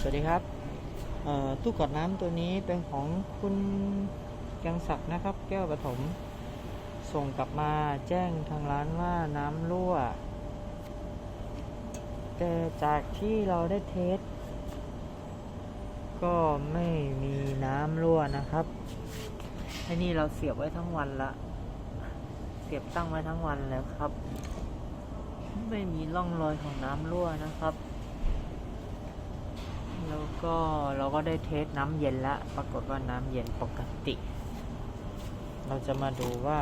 สวัสดีครับตู้กดน้ำตัวนี้เป็นของคุณยังศักดิ์นะครับ แก้วปฐมส่งกลับมาแจ้งทางร้านว่าน้ำรั่ว แต่จากที่เราได้เทส ก็ไม่มีน้ำรั่วนะครับไอ้นี่เราเสียบไว้ทั้งวันละ เสียบตั้งไว้ทั้งวันแล้วครับ ไม่มีร่องรอยของน้ำรั่วนะครับ ก็เราก็ได้เทสน้ำเย็นแล้วปรากฏว่าน้ำเย็นปกติ เราจะมาดูว่า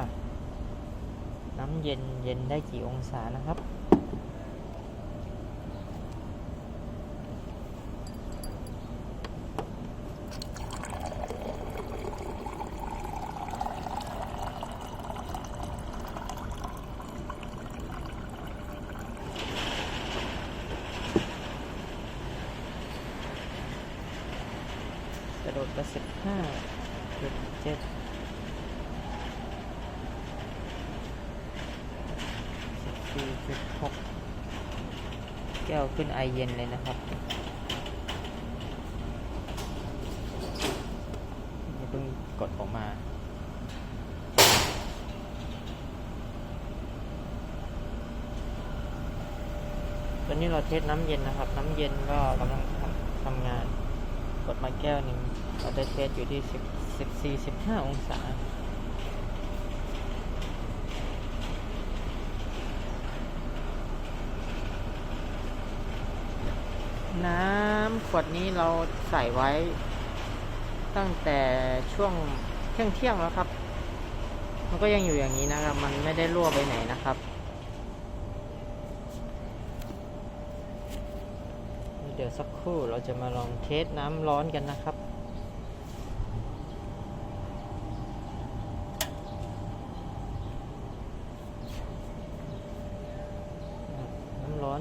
น้ำเย็นเย็นได้กี่องศานะครับ กระโดดไปสิบห้าจุดเจ็ดสิบสี่จุดหกแก้วขึ้นไอเย็นเลยนะครับย่าเพิ่งกดออกมาตอนนี้เราเทสน้ำเย็นนะครับ น้ำเย็นก็กำลังทำทำงาน กดมาแก้วหนึ่ง เราได้เทสอยู่ที่สิบสิบสี่สิบห้าองศา น้ำขวดนี้เราใส่ไว้ ตั้งแต่ช่วงเที่ยงเที่ยงแล้วครับ มันก็ยังอยู่อย่างนี้นะครับ มันไม่ได้รั่วไปไหนนะครับเดี๋ยวสักครู่เราจะมาลองเทสน้ำร้อนกันนะครับ น้ำร้อน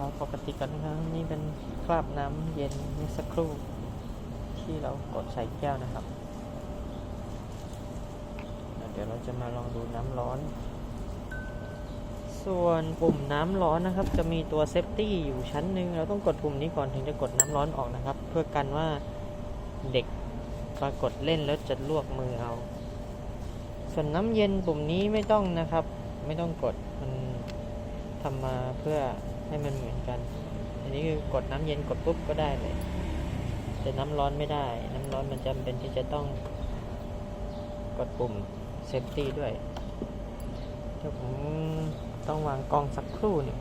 ปกติกันนะครับนี่เป็นคราบน้ำเย็นเมื่อสักครู่ ที่เรากดใส่แก้วนะครับ เดี๋ยวเราจะมาลองดูน้ำร้อน ส่วนปุ่มน้ำร้อนนะครับ จะมีตัวเซฟตี้อยู่ชั้นหนึ่งเราต้องกดปุ่มนี้ก่อนถึงจะกดน้ำร้อนออกนะครับ เพื่อกันว่าเด็กปรากฏเล่นแล้วจะลวกมือเอา ส่วนน้ำเย็นปุ่มนี้ไม่ต้องนะครับ ไม่ต้องกดมันทำมาเพื่อ ให้มันเหมือนกัน อันนี้คือกดน้ำเย็นกดปุ๊บก็ได้เลย แต่น้ำร้อนไม่ได้ น้ำร้อนมันจำเป็นที่จะต้องกดปุ่มเซฟตี้ด้วยเดี๋ยวผมต้องวางกล้องสักครู่หนึ่ง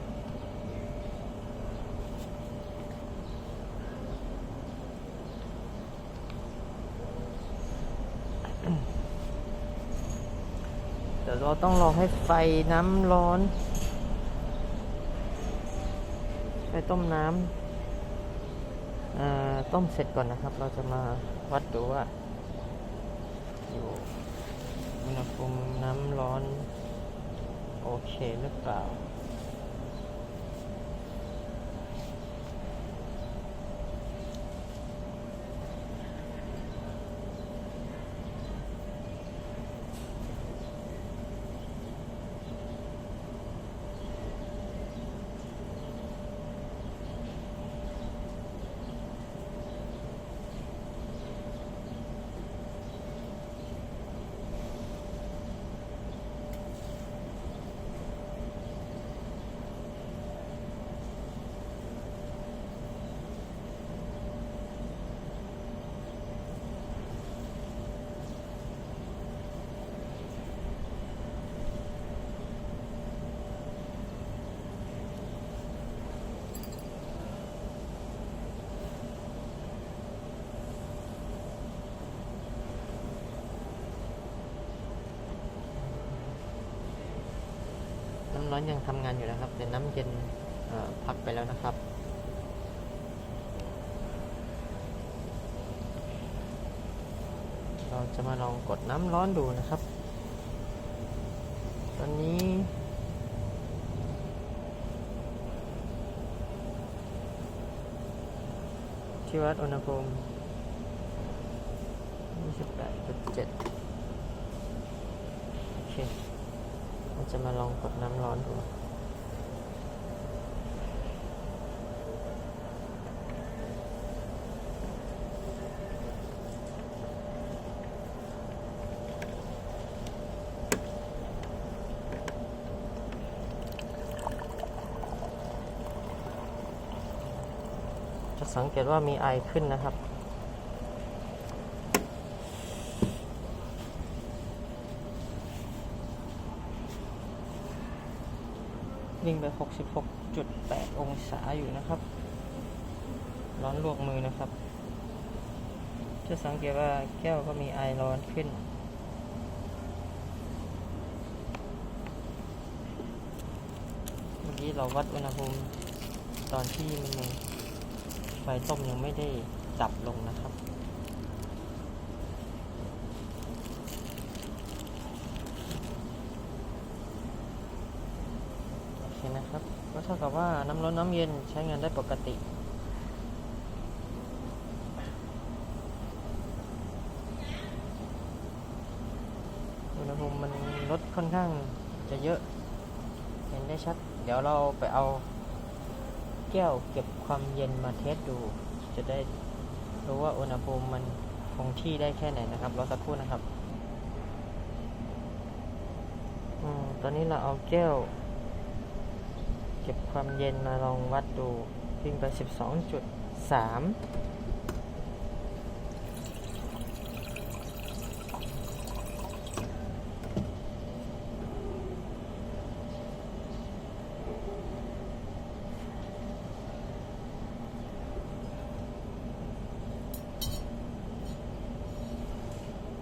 เดี๋ยวเราต้องรอให้ไฟน้ำร้อน ไปต้มน้ำต้มเสร็จก่อนนะครับ เราจะมาวัดดูว่า อยู่อุณหภูมิน้ำร้อน โอเคหรือเปล่า น้ำร้อนยังทำงานอยู่นะครับ แต่น้ำเย็นพักไปแล้วนะครับ เราจะมาลองกดน้ำร้อนดูนะครับ ตอนนี้ที่วัดอุณหภูมิ28.7โอเค เราจะมาลองกดน้ำร้อนดูจะสังเกตว่ามีไอขึ้นนะครับ วิ่งไป 66.8 องศาอยู่นะครับ ร้อนลวกมือนะครับ จะสังเกตว่าแก้วก็มีไอร้อนขึ้น เมื่อกี้เราวัดอุณหภูมิตอนที่มันไฟต้มยังไม่ได้ดับลงนะครับ โอเคนะครับ ก็เท่ากับว่าน้ำร้อนน้ำเย็นใช้งานได้ปกติ อุณหภูมิมันลดค่อนข้างจะเยอะ เห็นได้ชัด เดี๋ยวเราไปเอาแก้วเก็บความเย็นมาเทสดู จะได้รู้ว่าอุณหภูมิมันคงที่ได้แค่ไหนนะครับ รอสักครู่นะครับอมตอนนี้เราเอาแก้ว ก็บความเย็นมาลองวัดดูวิ่งไป 12.3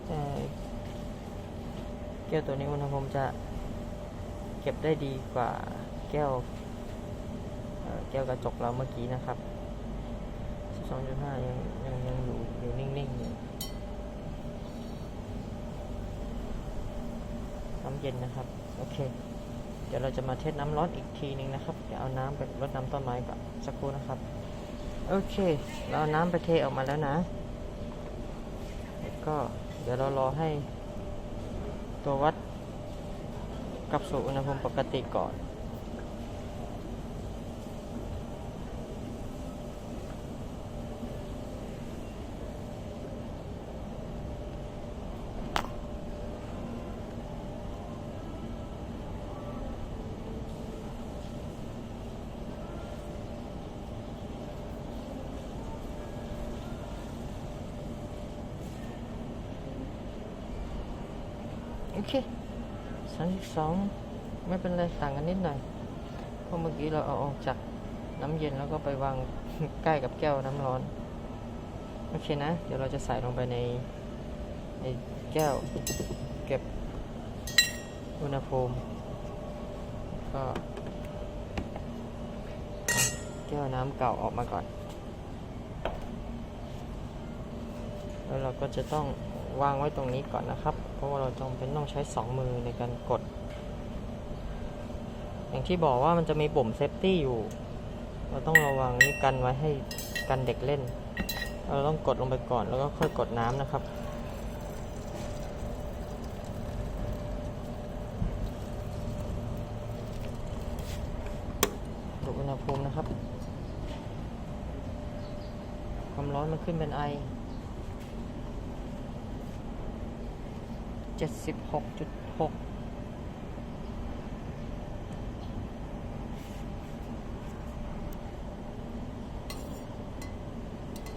แต่แก้วตัวนี้อุณหภูมิจะเก็บได้ดีกว่าแก้ว แก้วกระจกเราเมื่อกี้นะครับ 12.5 ยังยังยังอยู่อยู่นิ่งๆอยู่น้ำเย็นนะครับ โอเค เดี๋ยวเราจะมาเทสน้ำร้อนอีกทีนึงนะครับ เดี๋ยวเอาน้ำไปรดน้ำต้นไม้ก่อนสักครู่นะครับ โอเค เราเอาน้ำไปเทออกมาแล้วนะแล้วก็เดี๋ยวเรารอให้ตัววัดกลับสู่อุณหภูมิปกติก่อน เคสามสิบสองไม่เป็นไรต่างกันนิดหน่อยเพราะเมื่อกี้เราเอาออกจากน้ำเย็นแล้วก็ไปวางใกล้กับแก้วน้ำร้อน โอเคนะ เดี๋ยวเราจะใส่ลงไปในในแก้วเก็บอุณหภูมิก็แก้วน้ำเก่าออกมาก่อน แล้วเราก็จะต้อง วางไว้ตรงนี้ก่อนนะครับ เพราะว่าเราจำเป็นต้องใช้สองมือในการกด อย่างที่บอกว่ามันจะมีปุ่มเซฟตี้อยู่ เราต้องระวังนี่กันไว้ให้กันเด็กเล่น เราต้องกดลงไปก่อนแล้วก็ค่อยกดน้ำนะครับดูอุณหภูมินะครับ ความร้อนมันขึ้นเป็นไอ เจ็ดสิบหกจุดหก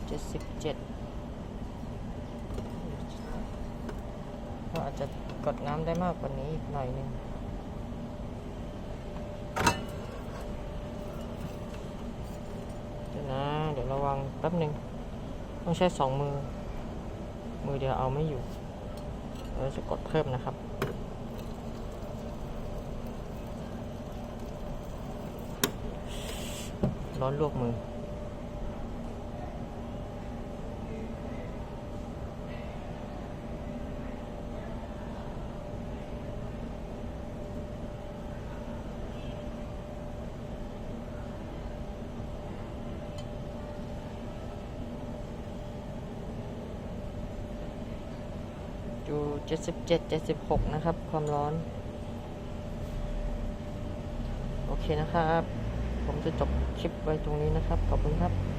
เจ็ดสิบเจ็ดก็อาจจะกดน้ำได้มากกว่านี้อีกหน่อยหนึงเดี๋ยวนะ เดี๋ยวระวังแป๊บหนึ่งต้องใช้สองมือ มือเดียวเอาไม่อยู่ เราจะกดเพิ่มนะครับ ร้อนลวกมือ เจ็ดสิบเจ็ดเจ็ดสิบหกนะครับ ความร้อน โอเคนะครับ ผมจะจบคลิปไว้ตรงนี้นะครับ ขอบคุณครับ